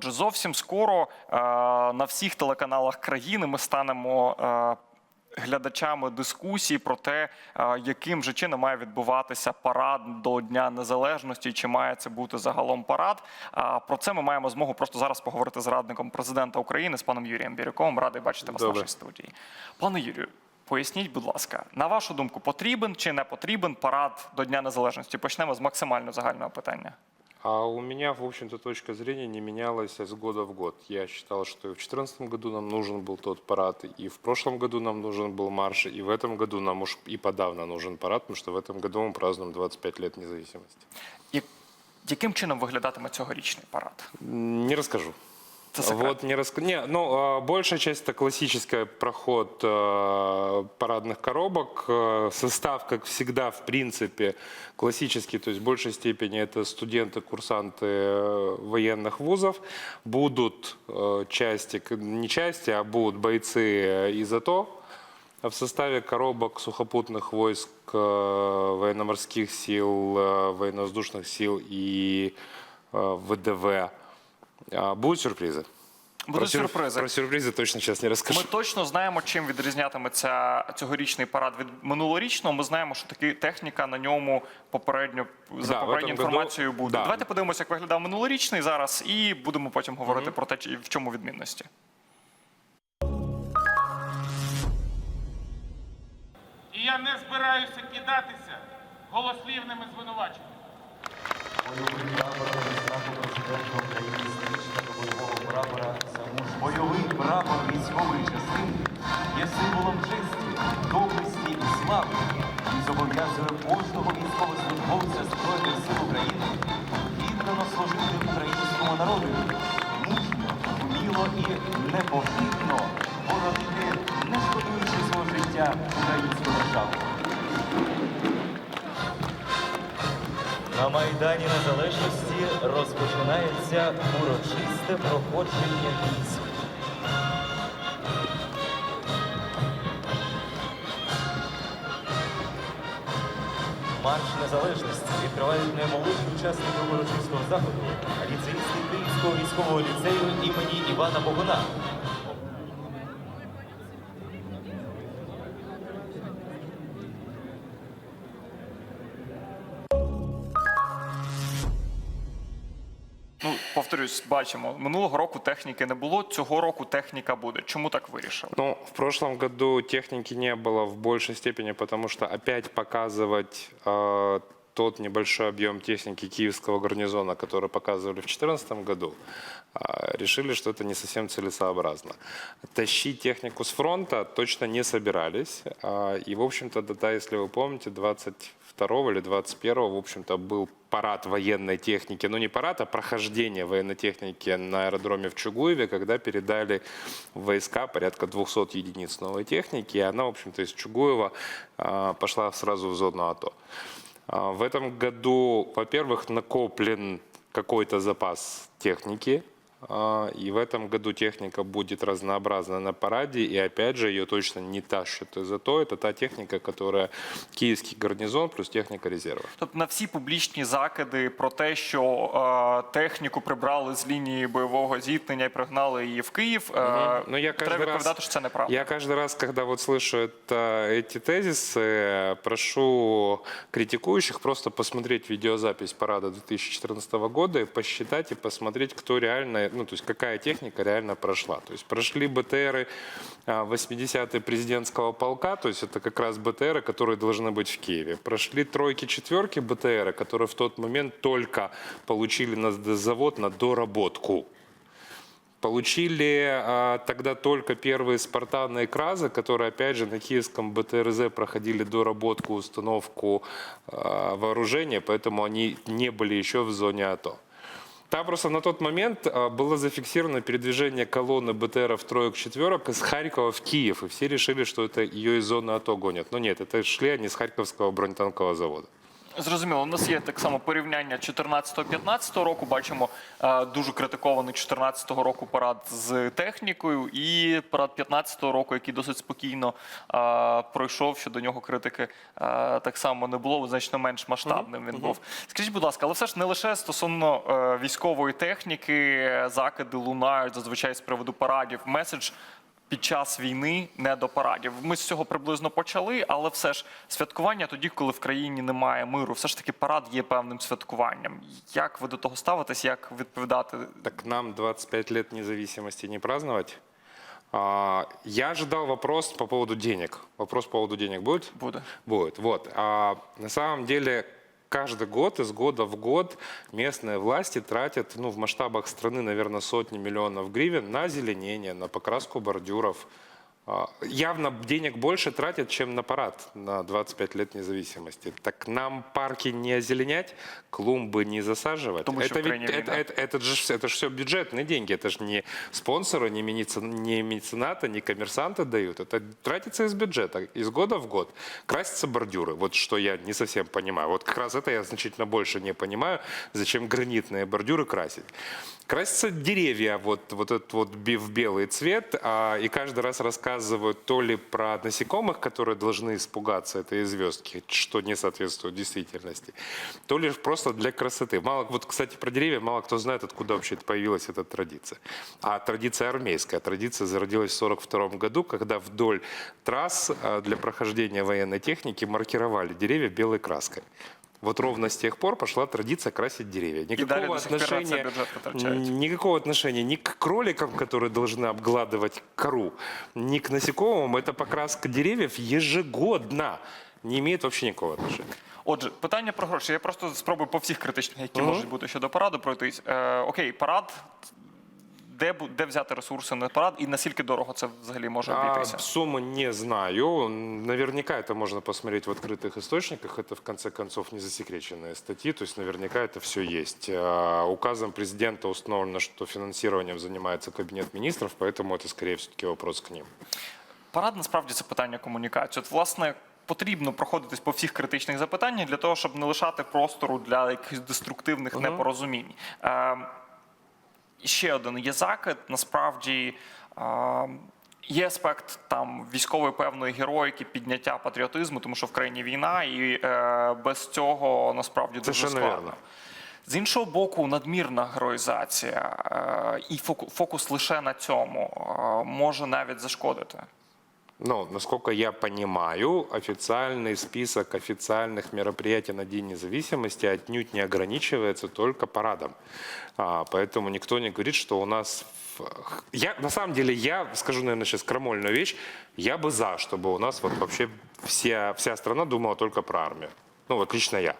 Отже, зовсім скоро е, на всіх телеканалах країни ми станемо. е, Глядачами дискусії про те, е, яким же чином має відбуватися парад до Дня Незалежності, чи має це бути загалом парад. Про це ми маємо змогу просто зараз поговорити з радником президента України з паном Юрієм Бірюковим. Радий бачити вас в нашій студії. Пане Юрію, поясніть, будь ласка, на вашу думку, потрібен чи не потрібен парад до Дня Незалежності? Почнемо з максимально загального питання. А у меня, в общем-то, точка зрения не менялась с года в год. Я считал, что и в 2014 году нам нужен был тот парад, и в прошлом году нам нужен был марш, и в этом году нам уж и подавно нужен парад, потому что в этом году мы празднуем 25 лет независимости. І яким чином виглядатиме цьогорічний парад? М, Не расскажу. Це секрет. Вот не рас... Не, ну, а, большая часть это классический проход э, парадных коробок. Э, Состав, как всегда, в принципе, классический, то есть в большей степени это студенты, курсанты э, военных вузов. Будут э, части, к- не части, а будут бойцы э, из АТО. А В составе коробок сухопутных войск, э, военно-морских сил, э, военно-воздушных сил и э, ВДВ. А, Будут сюрпризы. Будуть про, сюр- сюрпризи. Про сюрпризы точно сейчас не расскажу. Ми точно знаємо, чим відрізнятиметься цьогорічний парад від минулорічного. Ми знаємо, що таки техніка на ньому попередньо за Да, в попередньою этом году- інформацією буде. да. Давайте подивимося, як виглядав минулорічний зараз, і будемо потім говорити про те, чи- в чому відмінності. І я не збираюся кидатися голослівними звинуваченнями. прапора. Бойовий прапор військової частини є символом честі, доблесті і слави і зобов'язує кожного військовослужбовця Збройних сил України віддано служити українському народу, мужньо, вміло і непохитно боронити, не шкодуючи свого життя українську державу. На Майдані Незалежності розпочинається урочисте проходження військ. Марш Незалежності відкривають наймолодші учасники урочистого заходу, ліцеїсти Київського військового ліцею імені Івана Богуна. повторюсь, бачимо, минулого року техніки не було, цього року техніка буде. Чому так вирішили? Ну, в прошлом году техники не было в большей степени, потому что опять показывать э, тот небольшой объем техники киевского гарнизона, который показывали в 2014 году, э, решили, что это не совсем целесообразно. Тащить технику с фронта точно не собирались. э, и, в общем-то, да, если вы помните, 22 или 21, в общем-то, был парад военной техники, ну не парад, а прохождение военной техники на аэродроме в Чугуеве, когда передали в войска порядка 200 единиц новой техники, и она, в общем-то, из Чугуева а, пошла сразу в зону АТО. А, В этом году, во-первых, накоплен какой-то запас техники, и в этом году техника будет разнообразна на параде, и опять же ее точно не тащат из АТО, это та техника, которая киевский гарнизон плюс техника резерва. Тобто на всі публічні закиди про те, що е, техніку прибрали з лінії бойового зіткнення і пригнали її в Київ, е, Ну, я треба каждый раз, відповідати, що це неправда. я каждый раз, когда вот слышу это, эти тезисы, прошу критикующих просто посмотреть видеозапись парада 2014 года и посчитать и посмотреть, кто реально, ну, то есть какая техника реально прошла. То есть прошли БТРы а, 80-й президентского полка, то есть это как раз БТРы, которые должны быть в Киеве. Прошли тройки, четверки БТРы, которые в тот момент только получили на завод на доработку. Получили а, тогда только первые спартанные кразы, которые, опять же, на киевском БТРЗ проходили доработку, установку а, вооружения, поэтому они не были еще в зоне АТО. Там просто на тот момент а, было зафиксировано передвижение колонны БТРов троек четверок из Харькова в Киев, и все решили, что это ее из зоны АТО гонят. Но нет, это шли они с Харьковского бронетанкового завода. Зрозуміло, у нас є так само порівняння 14-15 року. Бачимо е, дуже критикований 14 року парад з технікою, і парад 15-го року, який досить спокійно е, пройшов. Щодо нього критики е, так само не було, значно менш масштабним він був. Скажіть, будь ласка, але все ж не лише стосовно е, військової техніки, закиди лунають зазвичай з приводу парадів. Меседж під час війни не до парадів. Ми з цього приблизно почали, але все ж святкування тоді, коли в країні немає миру, все ж таки парад є певним святкуванням. Як ви до того ставитесь? Як відповідати? Так нам 25 лет независимости не праздновать? А, Я ожидал вопрос по поводу денег. Вопрос по поводу денег будет? Буде. Будет, вот. А на самом деле каждый год, из года в год местные власти тратят, ну, в масштабах страны, наверное, сотни миллионов гривен на озеленение, на покраску бордюров. А, Явно денег больше тратят, чем на парад на 25 лет независимости. Так нам парки не озеленять, клумбы не засаживать. Потому это, ведь, это, это, это же, это же все бюджетные деньги. Это же не спонсоры, не, меница- не мецената, не коммерсанты дают. Это тратится из бюджета, из года в год. Красятся бордюры. Вот что я не совсем понимаю. Вот как раз это я значительно больше не понимаю, зачем гранитные бордюры красить. Красятся деревья вот, вот этот вот в белый цвет, а, и каждый раз рассказывают то ли про насекомых, которые должны испугаться этой звездки, что не соответствует действительности, то ли просто для красоты. Мало, вот, кстати, про деревья мало кто знает, откуда вообще это появилась эта традиция. А традиция армейская. Традиция зародилась в 1942 году, когда вдоль трасс а, для прохождения военной техники маркировали деревья белой краской. Вот ровно с тех пор пошла традиция красить деревья. далее Никакого до сих пор на это отношения, бюджет потрачают. никакого отношения ни к кроликам, которые должны обгладывать кору, ни к насекомым. Эта покраска деревьев ежегодно не имеет вообще никакого отношения. Отже, питання про гроші. Я просто спробую по всіх критичних, які можуть бути щодо параду, пройтись. Е, окей, парад. Де, бу- де взяти ресурси на парад і наскільки дорого це взагалі може А, обійтися? сумму не знаю. Наверняка это можно посмотреть в открытых источниках. Это, в конце концов, не засекреченные статьи. То есть наверняка это все есть. А, Указом президента установлено, что финансированием занимается Кабинет министров, поэтому это, скорее, все-таки вопрос к ним. Парад насправді це питання комунікації. От, власне, потрібно проходитись по всіх критичних запитаннях для того, щоб не лишати простору для якихось деструктивних непорозумінь. Е, і ще один є закид. Насправді є аспект там військової певної героїки, підняття патріотизму, тому що в країні війна, і е, без цього насправді дуже Це складно. З іншого боку, надмірна героїзація е, і фоку- фокус лише на цьому е, може навіть зашкодити. Ну, насколько я понимаю, официальный список официальных мероприятий на День независимости отнюдь не ограничивается только парадом. А, поэтому никто не говорит, что у нас... в- Я, на самом деле, я скажу, наверное, сейчас крамольную вещь. Я бы за, чтобы у нас вот вообще вся, вся страна думала только про армию. Ну, вот лично я.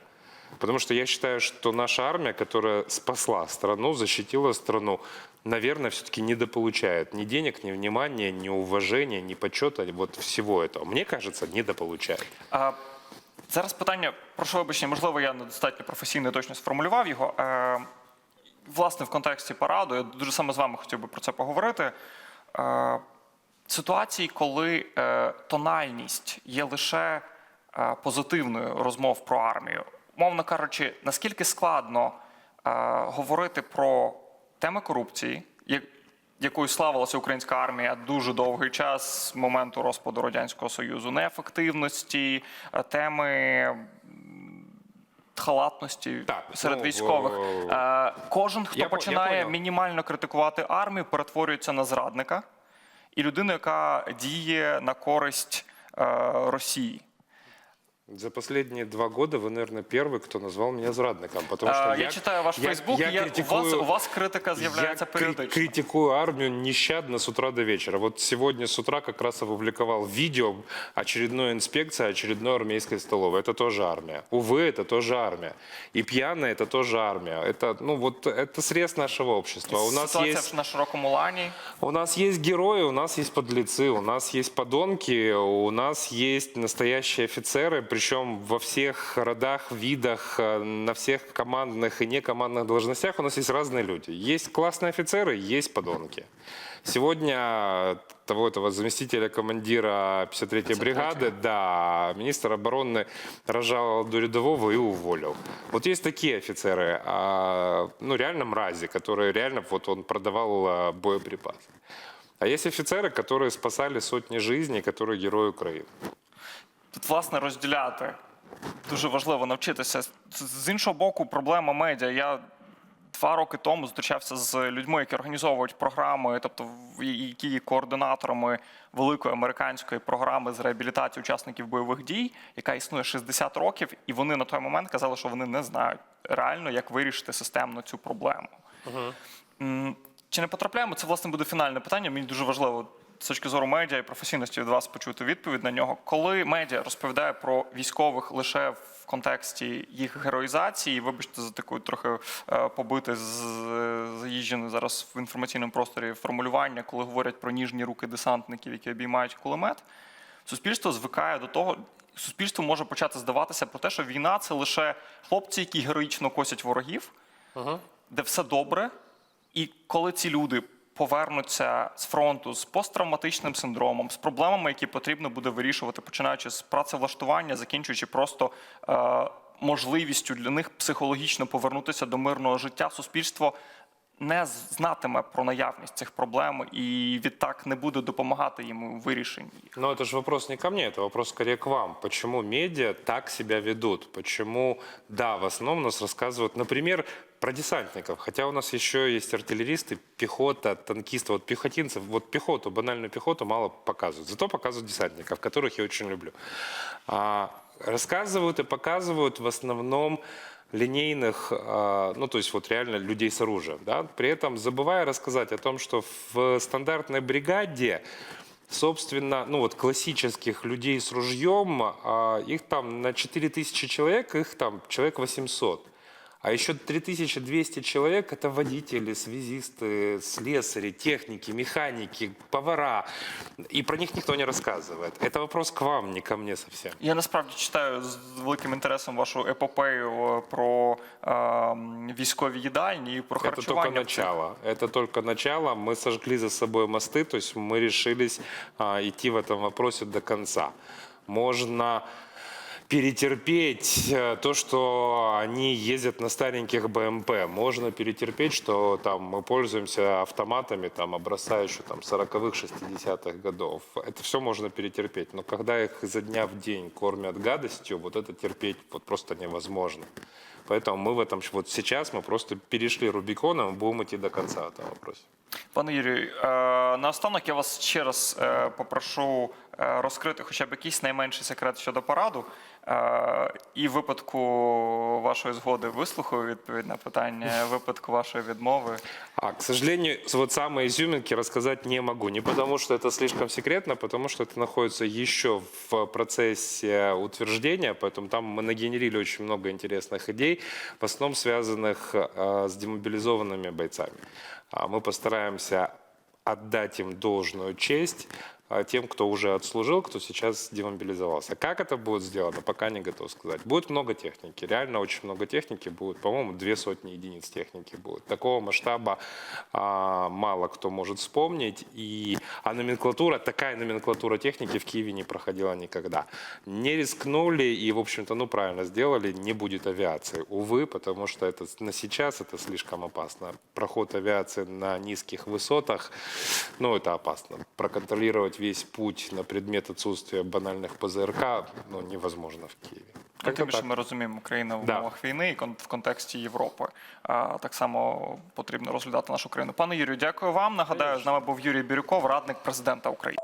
Потому что я считаю, что наша армия, которая спасла страну, защитила страну, наверное, все-таки недополучает ни денег, ни внимания, ни уважения, ни почета, вот всего этого. Мне кажется, недополучает. А, зараз питання, прошу вибачення, можливо, я недостатньо професійно і точно сформулював його. Е, власне, в контексті параду, я дуже саме з вами хотів би про це поговорити. Е, ситуації, коли е, тональність є лише е, позитивною розмов про армію. Мовно кажучи, наскільки складно е, говорити про теми корупції, як- якою славилася українська армія дуже довгий час з моменту розпаду радянського союзу, неефективності, е, теми халатності Так, серед ну, військових. о, Е, Кожен, хто Я по- я починає мінімально критикувати армію, перетворюється на зрадника і людину, яка діє на користь е, Росії. За последние два года вы, наверное, первый, кто назвал меня зрадником. Потому что Е, я, читаю ваш Фейсбук, і я, у, вас, у вас критика з'являється я кри- періодично. критикую армию нещадно с утра до вечера. Вот сегодня с утра как раз опубликовал видео очередной инспекции очередной армейской столовой. Это тоже армия. Увы, это тоже армия. И пьяная это тоже армия. Это, ну, вот, это срез нашего общества. У нас Ситуація есть на широкому лані. у нас есть герои, у нас есть подлецы, у нас есть подонки, у нас есть настоящие офицеры, причем во всех родах, видах, э, на всех командных и некомандных должностях у нас есть разные люди. Есть классные офицеры, есть подонки. Сегодня того этого заместителя командира 53-й бригады, да, министр обороны разжаловал до рядового и уволил. Вот есть такие офицеры, а, ну реально мрази, которые реально вот он продавал а, боеприпасы. А есть офицеры, которые спасали сотни жизней, которые герои Украины. Тут, власне, розділяти дуже важливо навчитися. З- іншого боку, проблема медіа. Я два роки тому зустрічався з людьми, які організовують програми, тобто які є координаторами великої американської програми з реабілітації учасників бойових дій, яка існує 60 років, і вони на той момент казали, що вони не знають реально, як вирішити системно цю проблему. М, Чи не потрапляємо? Це власне буде фінальне питання. Мені дуже важливо з точки зору медіа і професійності від вас почути відповідь на нього. Коли медіа розповідає про військових лише в контексті їх героїзації, вибачте за таку трохи е, побите з- заїжджене зараз в інформаційному просторі формулювання, коли говорять про ніжні руки десантників, які обіймають кулемет, суспільство звикає до того. Суспільство може почати здаватися про те, що війна це лише хлопці, які героїчно косять ворогів, де все добре, і коли ці люди повернуться з фронту з посттравматичним синдромом, з проблемами, які потрібно буде вирішувати, починаючи з працевлаштування, закінчуючи просто е, можливістю для них психологічно повернутися до мирного життя, суспільство не знатиме про наявність цих проблем і відтак не буде допомагати їм у вирішенні їх. Но это же вопрос не ко мне, это вопрос скорее к вам. Почему медиа так себя ведут? Почему, да, в основном у нас рассказывают, например, про десантников. Хотя у нас еще есть артиллеристы, пехота, танкисты. Вот пехотинцев, вот пехоту, банальную пехоту мало показывают. Зато показывают десантников, которых я очень люблю. А, рассказывают и показывают в основном линейных, а, ну то есть вот реально людей с оружием, да, при этом забывая рассказать о том, что в стандартной бригаде собственно, ну вот классических людей с ружьем, а, их там на 4000 человек, их там человек 800. А еще 3200 человек – это водители, связисты, слесари, техники, механики, повара. И про них никто не рассказывает. Это вопрос к вам, не ко мне совсем. Я насправді читаю з великим інтересом вашу епопею е, про е, м, військові їдальні і про Это только харчування. в цих начало. Это только начало. Мы сожгли за собой мосты, то есть мы решились а, идти в этом вопросе до конца. Можно перетерпеть э, то, что они ездят на стареньких БМП. Можно перетерпеть, что там мы пользуемся автоматами там, образца еще там, 40-х, 60-х годов. Это все можно перетерпеть. Но когда их изо дня в день кормят гадостью, вот это терпеть вот просто невозможно. Поэтому мы в этом, вот сейчас мы просто перешли Рубикон, и мы будем идти до конца в этом вопросе. Пане Юрію, е, наостанок я вас ще раз е, попрошу розкрити хоча б якийсь найменший секрет щодо параду. Е, І в випадку вашої згоди вислухаю відповідь на питання, в випадку вашої відмови. А, к сожалению, с- вот самые изюминки рассказать не могу. Не потому, что это слишком секретно, а потому что это находится еще в процессе утверждения, поэтому там мы нагенерили очень много интересных идей, в основном связанных э, с демобилизованными бойцами. А мы постараемся отдать им должную честь а, тем, кто уже отслужил, кто сейчас демобилизовался. Как это будет сделано, пока не готов сказать. Будет много техники, реально очень много техники будет. По-моему, две сотни единиц техники будет. Такого масштаба а, мало кто может вспомнить. И, а номенклатура, такая номенклатура техники в Киеве не проходила никогда. Не рискнули и, в общем-то, ну правильно сделали, не будет авиации. Увы, потому что это на сейчас это слишком опасно. Проход авиации на низких высотах, ну это опасно. Проконтролировать весь путь на предмет отсутствия банальных ПЗРК ну, невозможно в Києві. Тим більше так. ми розуміємо, Україна в Да. умовах війни і в контексті Європи. А, Так само потрібно розглядати нашу країну. Пане Юрію, дякую вам. Нагадаю, з нами був Юрій Бірюков, радник президента України.